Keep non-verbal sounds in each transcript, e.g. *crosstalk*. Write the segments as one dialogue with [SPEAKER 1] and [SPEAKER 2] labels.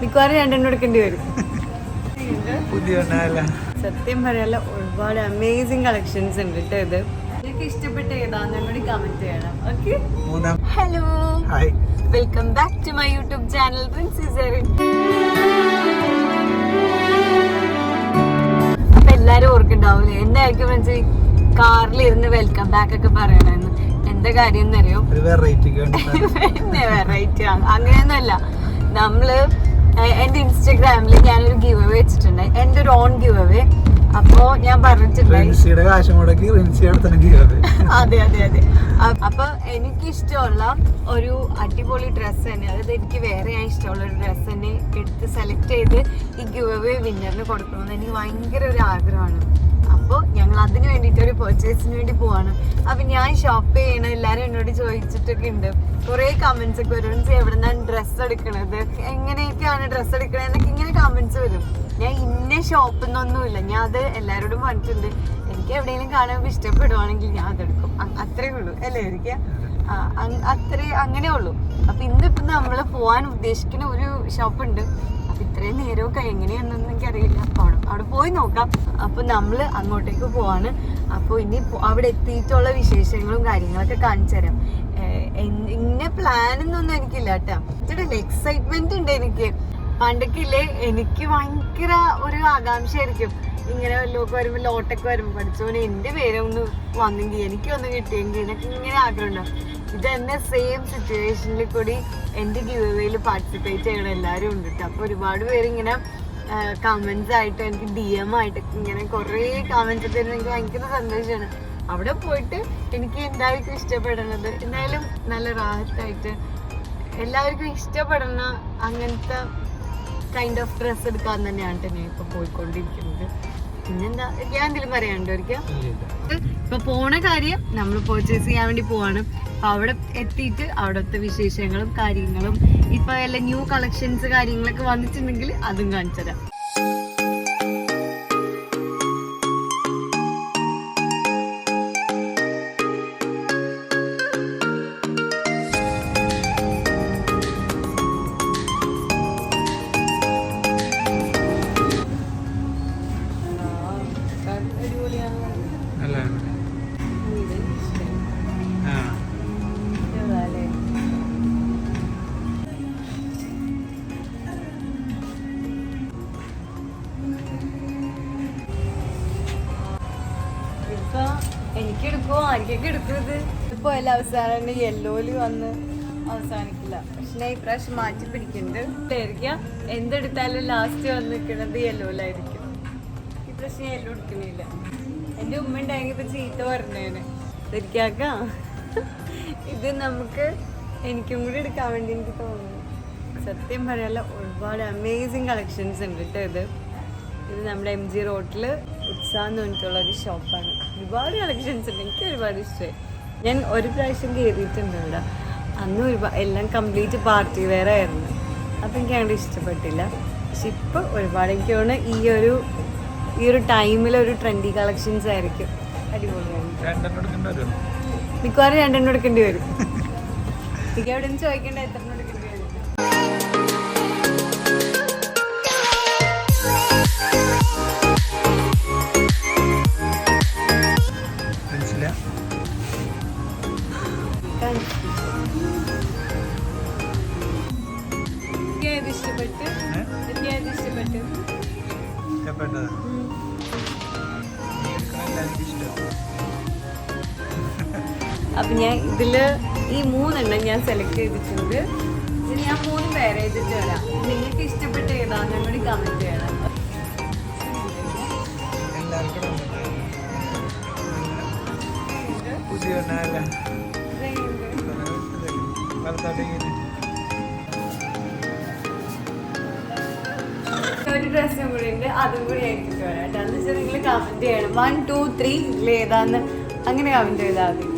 [SPEAKER 1] മിക്കവാറും രണ്ടെണ്ണം എടുക്കേണ്ടി വരും.
[SPEAKER 2] പുതിയ
[SPEAKER 1] സത്യം പറയാല്ല ഒരുപാട് അമേസിംഗ് കളക്ഷൻസ് ഉണ്ട് കേട്ടോ ഇത്. നിങ്ങൾക്ക് ഇഷ്ടപ്പെട്ട ഏതാന്ന് കൂടി കമന്റ് ചെയ്യണം okay hello welcome back to my YouTube channel അപ്പൊ എല്ലാരും ഓർക്കുണ്ടാവൂലേ എന്തായിരിക്കും ഫ്രണ്ട്സ് കാറിൽ ഇരുന്ന് വെൽക്കം ബാക്ക് ഒക്കെ പറയണെന്ന്. എന്താ കാര്യം എന്നറിയോ?
[SPEAKER 2] വെറൈറ്റി
[SPEAKER 1] വെറൈറ്റി *laughs* അങ്ങനെയൊന്നുമല്ല. നമ്മൾ എ- എന്റെ ഇൻസ്റ്റഗ്രാമിൽ ഞാനൊരു ഗിവ് അവേ വെച്ചിട്ടുണ്ട്. എന്റെ ഒരു ഓൺ ഗിവ് അവേ അപ്പോ ഞാൻ
[SPEAKER 2] പറഞ്ഞിട്ടുണ്ട്. കാശ് മുടക്കി *laughs*
[SPEAKER 1] അതെ അതെ അതെ. അപ്പൊ എനിക്ക് ഇഷ്ടമുള്ള ഒരു അടിപൊളി ഡ്രസ്സ് തന്നെ. അതായത് എനിക്ക് വേറെ ഞാൻ ഇഷ്ടമുള്ള ഒരു ഡ്രസ്സ് തന്നെ എടുത്ത് സെലക്ട് ചെയ്ത് ഈ ഗിവ് അവേ വിന്നറിന് കൊടുക്കണമെന്ന് എനിക്ക് ഭയങ്കര ഒരു ആഗ്രഹമാണ്. അപ്പോൾ ഞങ്ങൾ അതിന് വേണ്ടിയിട്ട് ഒരു പെർച്ചേസിന് വേണ്ടി പോവാണ്. അപ്പം ഞാൻ ഷോപ്പ് ചെയ്യണം എല്ലാവരും എന്നോട് ചോദിച്ചിട്ടൊക്കെ ഉണ്ട്. കുറെ കമന്റ്സ് ഒക്കെ വരും. എവിടെന്നാണ് ഡ്രസ് ഡ്രസ്സ് എടുക്കണത്? എങ്ങനെയൊക്കെയാണ് ഡ്രസ്സ് എടുക്കണത് എന്നൊക്കെ ഇങ്ങനെ കമന്റ്സ് വരും. ഞാൻ ഇന്ന ഷോപ്പിൽ നിന്നൊന്നുമില്ല ഞാൻ അത് എല്ലാവരോടും പറഞ്ഞിട്ടുണ്ട്. എനിക്ക് എവിടെയെങ്കിലും കാണാൻ ഇഷ്ടപ്പെടുവാണെങ്കിൽ ഞാൻ അതെടുക്കും അത്രേ ഉള്ളൂ. അല്ലേ എനിക്ക് അത്രേ അങ്ങനെ ഉള്ളൂ. അപ്പൊ ഇന്നിപ്പം നമ്മൾ പോവാൻ ഉദ്ദേശിക്കുന്ന ഒരു ഷോപ്പ് ഉണ്ട്. അപ്പൊ ഇത്രയും നേരമൊക്കെ എങ്ങനെയാണെന്നൊന്നും എനിക്കറിയില്ല. അപ്പൊ അവിടെ അവിടെ പോയി നോക്കാം. അപ്പൊ നമ്മൾ അങ്ങോട്ടേക്ക് പോവാണ്. അപ്പോൾ ഇനി അവിടെ എത്തിയിട്ടുള്ള വിശേഷങ്ങളും കാര്യങ്ങളൊക്കെ കാണിച്ചു തരാം എന്നൊന്നും എനിക്കില്ല കേട്ടോ. എക്സൈറ്റ്മെന്റ് ഉണ്ട് എനിക്ക്. പണ്ടൊക്കെ ഇല്ലേ എനിക്ക് ഭയങ്കര ഒരു ആകാംക്ഷയായിരിക്കും. ഇങ്ങനെ വല്ലതൊക്കെ വരുമ്പോൾ ലോട്ടൊക്കെ വരുമ്പോൾ പഠിച്ചോനെ എന്റെ പേരൊന്ന് വന്നെങ്കിൽ എനിക്കൊന്ന് കിട്ടിയെങ്കിൽ എനിക്ക് ഇങ്ങനെ ആഗ്രഹമുണ്ടാവും ഇത് എന്നെ സെയിം സിറ്റുവേഷനിൽ കൂടി എന്റെ ഗിവേയിൽ പാർട്ടിസിപ്പേറ്റ് ചെയ്യണ എല്ലാവരും ഉണ്ട് കേട്ടോ. അപ്പോൾ ഒരുപാട് പേര് ഇങ്ങനെ കമൻസ് ആയിട്ട് എനിക്ക് ഡി എം ആയിട്ട് ഇങ്ങനെ കുറേ കമൻസ് തരുന്ന എനിക്ക് ഭയങ്കര സന്തോഷമാണ് അവിടെ പോയിട്ട് എനിക്ക് എന്തായിരിക്കും ഇഷ്ടപ്പെടുന്നത് എന്തായാലും നല്ല റാഹത്തായിട്ട് എല്ലാവർക്കും ഇഷ്ടപ്പെടുന്ന അങ്ങനത്തെ കൈൻഡ് ഓഫ് ഡ്രസ്സ് എടുക്കാൻ തന്നെയാണ് തന്നെ ഞാൻ ഇപ്പൊ പോയിക്കൊണ്ടിരിക്കുന്നത്. പിന്നെന്താ? ഞാൻ എന്തെങ്കിലും പറയാനുണ്ടോ ഒരിക്കൽ? ഇപ്പൊ പോണ കാര്യം നമ്മൾ പർച്ചേസ് ചെയ്യാൻ വേണ്ടി പോവാണ്. അപ്പൊ അവിടെ എത്തിയിട്ട് അവിടുത്തെ വിശേഷങ്ങളും കാര്യങ്ങളും ഇപ്പൊ എല്ലാ ന്യൂ കളക്ഷൻസ് കാര്യങ്ങളൊക്കെ വന്നിട്ടുണ്ടെങ്കിൽ അതും കാണിച്ചു തരാം എനിക്കെടുക്കുമോ ആർക്കൊക്കെ എടുക്കുന്നത് ഇപ്പൊ എല്ലാ അവസാനം യെല്ലോയിൽ വന്ന് അവസാനിക്കില്ല. പക്ഷേ ഇപ്രാവശ്യം മാറ്റി പിടിക്കുന്നുണ്ട്. എന്തെടുത്താലും ലാസ്റ്റ് വന്ന് നിൽക്കുന്നത് യെല്ലോയിലായിരിക്കും ഇപ്രാവശ്യം യെല്ലോ എടുക്കണില്ല എന്റെ ഉമ്മ ഉണ്ടായെങ്കിൽ ഇപ്പൊ ചീത്ത പറഞ്ഞേനെ. ശരിക്കാക്കാം ഇത് നമുക്ക് എനിക്കും കൂടി എടുക്കാൻ വേണ്ടി എനിക്ക് തോന്നുന്നു. സത്യം പറയാനുള്ള ഒരുപാട് അമേസിങ് കളക്ഷൻസ് ഉണ്ട് കേട്ടോ ഇത്. ഇത് നമ്മുടെ എം ജി റോഡിൽ ഉത്സാഹം എന്ന് പറഞ്ഞിട്ടുള്ള ഒരു ഷോപ്പാണ്. ഒരുപാട് കളക്ഷൻസ് ഉണ്ട്. എനിക്ക് ഒരുപാട് ഇഷ്ടമായി ഞാൻ ഒരു പ്രാവശ്യം കയറിയിട്ടുണ്ട് ഇവിടെ. അന്ന് ഒരുപാട് എല്ലാം കംപ്ലീറ്റ് പാർട്ടി വെയർ ആയിരുന്നു. അപ്പം എനിക്ക് അങ്ങോട്ട് ഇഷ്ടപ്പെട്ടില്ല. പക്ഷെ ഇപ്പോൾ ഒരുപാട് എനിക്ക് തോന്നുന്നു ഈ ഒരു ഈ ഒരു ടൈമിൽ ഒരു ട്രെൻഡി കളക്ഷൻസ് ആയിരിക്കും. അടിപൊളിയാണ് മിക്കവാറും രണ്ടെണ്ണം എടുക്കേണ്ടി വരും. എനിക്ക് എവിടെ നിന്ന് ചോദിക്കേണ്ട എത്ര അപ്പൊ ഞാൻ ഇതിൽ ഈ മൂന്നെണ്ണം ഞാൻ സെലക്ട് ചെയ്തിട്ടുണ്ട്. ഇനി ഞാൻ മൂന്ന് പേര് ചെയ്തിട്ട് വരാം. നിങ്ങൾക്ക് ഇഷ്ടപ്പെട്ട ഏതാണെന്നും കൂടി കമന്റ് ചെയ്യണം. ഒരു ഡ്രസ്സും കൂടി ഉണ്ട്. അതും കൂടി ആയിരിക്കും വരാം. കേട്ടോ. എന്ന് വെച്ചാൽ നിങ്ങൾ കമന്റ് ചെയ്യണം. വൺ ടു ത്രീ ഇതിൽ ഏതാന്ന്? അങ്ങനെ കമന്റ് ചെയ്താൽ മതി.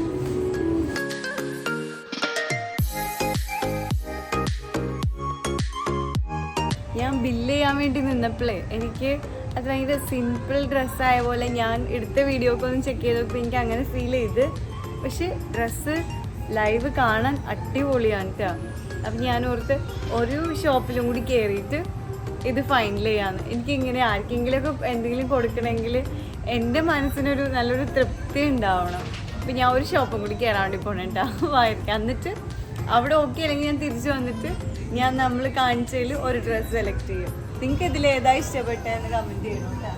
[SPEAKER 1] വേണ്ടി നിന്നപ്പോഴേ എനിക്ക് അത് ഭയങ്കര സിമ്പിൾ ഡ്രസ്സായ പോലെ ഞാൻ എടുത്ത വീഡിയോ ഒക്കെ ഒന്ന് ചെക്ക് ചെയ്തപ്പോൾ എനിക്ക് അങ്ങനെ ഫീൽ ചെയ്ത്. പക്ഷെ ഡ്രസ്സ് ലൈവ് കാണാൻ അടിപൊളിയാണ് കേട്ടോ അപ്പം ഞാൻ ഓർത്ത് ഒരു ഷോപ്പിലും കൂടി കയറിയിട്ട് ഇത് ഫൈനൽ ചെയ്യാന്ന് എനിക്കിങ്ങനെ ആർക്കെങ്കിലുമൊക്കെ എന്തെങ്കിലും കൊടുക്കണമെങ്കിൽ എന്റെ മനസ്സിനൊരു നല്ലൊരു തൃപ്തി ഉണ്ടാവണം. അപ്പം ഞാൻ ഒരു ഷോപ്പും കൂടി കയറാൻ വേണ്ടി പോകണേട്ടാ വായിരിക്കാം എന്നിട്ട് അവിടെ ഓക്കെ അല്ലെങ്കിൽ ഞാൻ തിരിച്ചു വന്നിട്ട് ഞാൻ നമ്മൾ കാണിച്ചതിൽ ഒരു ഡ്രസ്സ് സെലക്ട് ചെയ്യും. നിങ്ങൾക്ക് ഇതിൽ ഏതാ ഇഷ്ടപ്പെട്ടതെന്ന് കമന്റ് ചെയ്യണം കേട്ടോ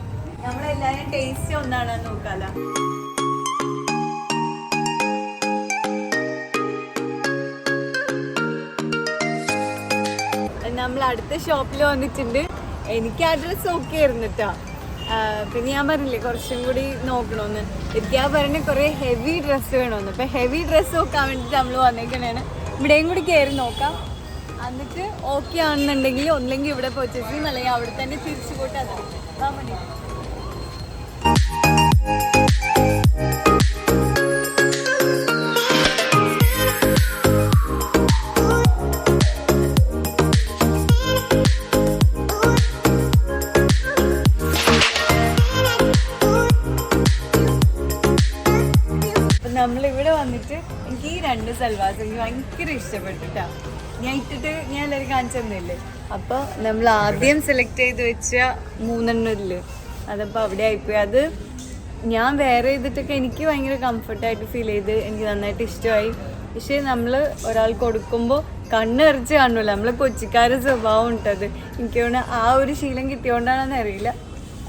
[SPEAKER 1] നമ്മളെല്ലാവരും ടേസ്റ്റ് ഒന്നാണെന്ന് നോക്കാലോ. നമ്മൾ അടുത്ത ഷോപ്പിൽ വന്നിട്ടുണ്ട്. എനിക്ക് ആ ഡ്രസ്സ് ഓക്കെ ആയിരുന്നു കേട്ടോ പിന്നെ ഞാൻ പറഞ്ഞില്ലേ കുറച്ചും കൂടി നോക്കണമെന്ന് എനിക്ക് ആ പറഞ്ഞ കുറേ ഹെവി ഡ്രസ്സ് വേണമെന്ന് അപ്പം ഹെവി ഡ്രസ്സ് നോക്കാൻ വേണ്ടിയിട്ട് നമ്മൾ വന്നേക്കണേണ്. ഇവിടെയും കൂടി കയറി നോക്കാം. എന്നിട്ട് ഓക്കെ ആണെന്നുണ്ടെങ്കിൽ ഒന്നെങ്കിൽ ഇവിടെ പർച്ചേസ് ചെയ്യും. അല്ലെങ്കിൽ അവിടെ തന്നെ തിരിച്ചു പോയിട്ട് അത് വാ മതി നമ്മളിവിടെ വന്നിട്ട് എനിക്ക് ഈ രണ്ട് സൽവാസ് എനിക്ക് ഭയങ്കര ഇഷ്ടപ്പെട്ടിട്ടാ. ഞാൻ ഇട്ടിട്ട് ഞാൻ എല്ലാവരും കാണിച്ചു തന്നില്ലേ? അപ്പോൾ നമ്മൾ ആദ്യം സെലക്ട് ചെയ്ത് വെച്ച മൂന്നെണ്ണമില്ലേ അതപ്പോ അവിടെ ആയിപ്പോയി. അത് ഞാൻ വേറെ ചെയ്തിട്ടൊക്കെ എനിക്ക് ഭയങ്കര കംഫർട്ടായിട്ട് ഫീൽ ചെയ്ത് എനിക്ക് നന്നായിട്ട് ഇഷ്ടമായി. പക്ഷേ നമ്മൾ ഒരാൾ കൊടുക്കുമ്പോൾ കണ്ണ് കണ്ണെറിച്ച് കാണുമല്ലോ. നമ്മളെ കൊച്ചിക്കാരുടെ സ്വഭാവം ഉണ്ടത്. എനിക്ക് ആ ഒരു ശീലം കിട്ടിയോണ്ടാണെന്ന് അറിയില്ല.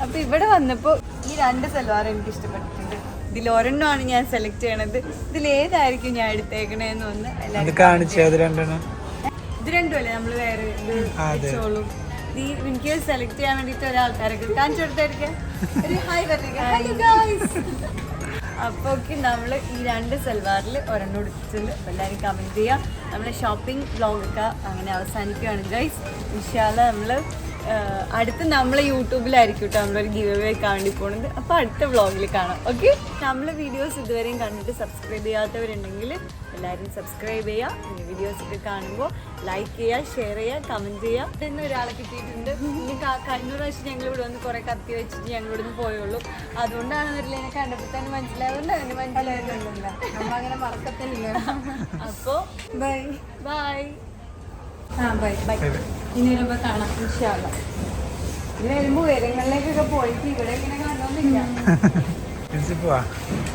[SPEAKER 1] അപ്പൊ ഇവിടെ വന്നപ്പോൾ ഈ രണ്ട് സൽവാർ എനിക്ക് ഇഷ്ടപ്പെട്ടിട്ടുണ്ട്. ഇതിൽ ഒരെണ്ണമാണ് ഞാൻ സെലക്ട് ചെയ്യണത്. ഇതിൽ ഏതായിരിക്കും ഞാൻ എടുത്തേക്കണേന്ന് ഒന്ന്
[SPEAKER 2] കാണിച്ചേ
[SPEAKER 1] ഇത് രണ്ടുമല്ലേ നമ്മൾ വേറെ ഇത് വെച്ചോളും. ഈ എനിക്ക് സെലക്ട് ചെയ്യാൻ വേണ്ടിട്ട് ഒരാൾക്കാരൊക്കെ കാണിച്ചു കൊടുത്തായിരിക്കാം. ഒരു ഹായ് അപ്പോൾ നമ്മൾ ഈ രണ്ട് സൽവാറിൽ ഒരെണ്ണം എടുത്തിട്ടുണ്ട് അപ്പോൾ എല്ലാവരും കമന്റ് ചെയ്യാം. നമ്മുടെ ഷോപ്പിംഗ് വ്ളോഗൊക്കെ അങ്ങനെ അവസാനിക്കുകയാണ് ഗൈസ് ഇൻഷാല്ല നമ്മൾ അടുത്ത് നമ്മൾ യൂട്യൂബിലായിരിക്കും കേട്ടോ നമ്മളൊരു ഗിവ് അവേ കാണി പോകുന്നത് അപ്പോൾ അടുത്ത വ്ളോഗിൽ കാണാം. ഓക്കെ നമ്മൾ വീഡിയോസ് ഇതുവരെയും കണ്ടിട്ട് സബ്സ്ക്രൈബ് ചെയ്യാത്തവരുണ്ടെങ്കിൽ എല്ലാവരും സബ്സ്ക്രൈബ് ചെയ്യുക പിന്നെ വീഡിയോസ് ഒക്കെ കാണുമ്പോൾ ലൈക്ക് ചെയ്യുക ഷെയർ ചെയ്യുക കമന്റ് ചെയ്യുക എന്ന് ഒരാളെ കിട്ടിയിട്ടുണ്ട്. ഇനി കഴിഞ്ഞ പ്രാവശ്യം ഞങ്ങൾ ഇവിടെ വന്ന് കുറേ കത്തി വെച്ചിട്ട് ഞങ്ങൾ ഇവിടെ നിന്ന് പോയുള്ളൂ. അതുകൊണ്ടാണ് അവരിൽ എന്നെ കണ്ടപ്പോൾ തന്നെ മനസ്സിലായതുകൊണ്ട് അതിന് മനസ്സിലായിരുന്നില്ല
[SPEAKER 3] നമ്മൾ അങ്ങനെ മറക്കത്തില്ല
[SPEAKER 1] അപ്പോൾ
[SPEAKER 3] ബൈ
[SPEAKER 1] ബൈ
[SPEAKER 3] ആ ബൈ. ഇനി വരുമ്പോ കാണാം
[SPEAKER 1] ഇൻഷാല്ല ഇത് വരുമ്പോൾ ഉയരങ്ങളിലേക്കൊക്കെ പോയിട്ട് ഇവിടെ ഇങ്ങനെ
[SPEAKER 2] പ്രിൻസിപ്പോ *laughs*